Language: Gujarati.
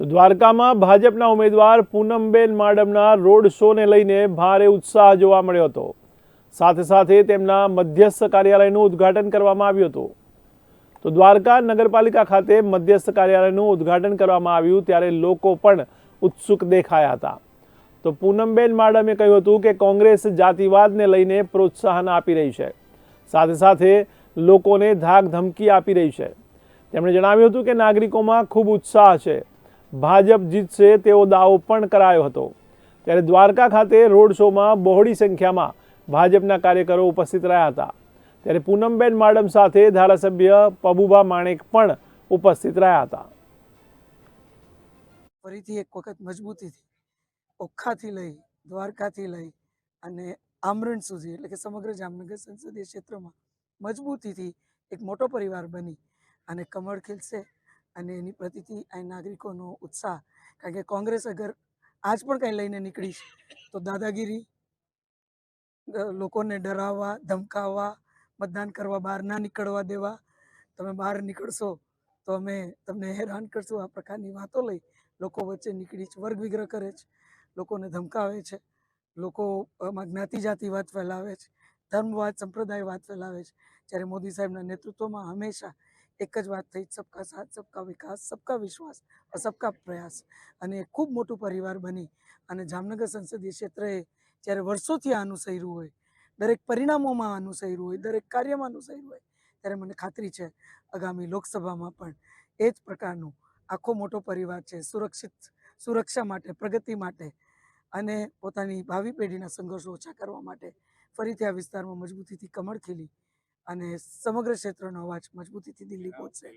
તો દ્વારકામાં ભાજપના ઉમેદવાર પૂનમબેન માડમના રોડ શોને લઈને ભારે ઉત્સાહ જોવા મળ્યો હતો. સાથે સાથે તેમના મધ્યસ્થ કાર્યાલયનું ઉદ્ઘાટન કરવામાં આવ્યું હતું. તો દ્વારકા નગરપાલિકા ખાતે મધ્યસ્થ કાર્યાલયનું ઉદ્ઘાટન કરવામાં આવ્યું ત્યારે લોકો પણ ઉત્સુક દેખાયા હતા. તો પૂનમબેન માડમે કહ્યું હતું કે કોંગ્રેસ જાતિવાદને લઈને પ્રોત્સાહન આપી રહી છે. સાથે સાથે લોકોને ધાક ધમકી આપી રહી છે. તેમણે જણાવ્યું હતું કે નાગરિકોમાં ખૂબ ઉત્સાહ છે. ભાજપ જીતશે તેવો દાવો પણ કરાયો હતો. ત્યારે દ્વારકા ખાતે રોડ શોમાં બહોળી સંખ્યામાં ભાજપના કાર્યકરો ઉપસ્થિત રહ્યા હતા. ત્યારે પૂનમબેન માડમ સાથે ધારાસભ્ય પબુભા માણેક પણ ઉપસ્થિત રહ્યા હતા. ફરીથી એક વખત મજબૂતીથી ઓખાથી લઈ, દ્વારકાથી લઈ અને આમરણ સુધી, એટલે કે સમગ્ર જામનગર સંસદીય ક્ષેત્રમાં મજબૂતીથી એક મોટો પરિવાર બની અને કમળ ખીલશે. અને એની પ્રતિથી અહીં નાગરિકોનો ઉત્સાહ. કારણ કે કોંગ્રેસ અગર આજ પણ કંઈ લઈને નીકળીશ તો દાદાગીરી લોકોને ડરાવવા, ધમકાવવા, મતદાન કરવા, બહાર ના નીકળવા દેવા, તમે બહાર નીકળશો, તો અમે તમને હેરાન કરશું. આ પ્રકારની વાતો લઈ લોકો વચ્ચે નીકળી છે વર્ગ વિગ્રહ કરે છે, લોકોને ધમકાવે છે, લોકો જ્ઞાતિ જાતિવાદ ફેલાવે છે, ધર્મવાદ સંપ્રદાયવાદ ફેલાવે છે. જ્યારે મોદી સાહેબના નેતૃત્વમાં હંમેશા એક જ વાત થઈ, સબકા સાથ, સબકા વિકાસ, સબકા વિશ્વાસ સબકા પ્રયાસ. અને ખૂબ મોટું પરિવાર બની અને જામનગર સંસદીય ક્ષેત્રએ જ્યારે વર્ષોથી આ અનુસર્યું હોય, દરેક પરિણામોમાં અનુસર્યું હોય, દરેક કાર્યમાં અનુસર્યું હોય, ત્યારે મને ખાતરી છે આગામી લોકસભામાં પણ એ જ પ્રકારનું આખો મોટો પરિવાર છે, સુરક્ષિત, સુરક્ષા માટે, પ્રગતિ માટે અને પોતાની ભાવિ પેઢીના સંઘર્ષો ઓછા કરવા માટે ફરીથી આ વિસ્તારમાં મજબૂતીથી કમળ ખીલી. અને સમગ્ર ક્ષેત્રનો અવાજ મજબૂતીથી દિલ્હી પહોંચશે.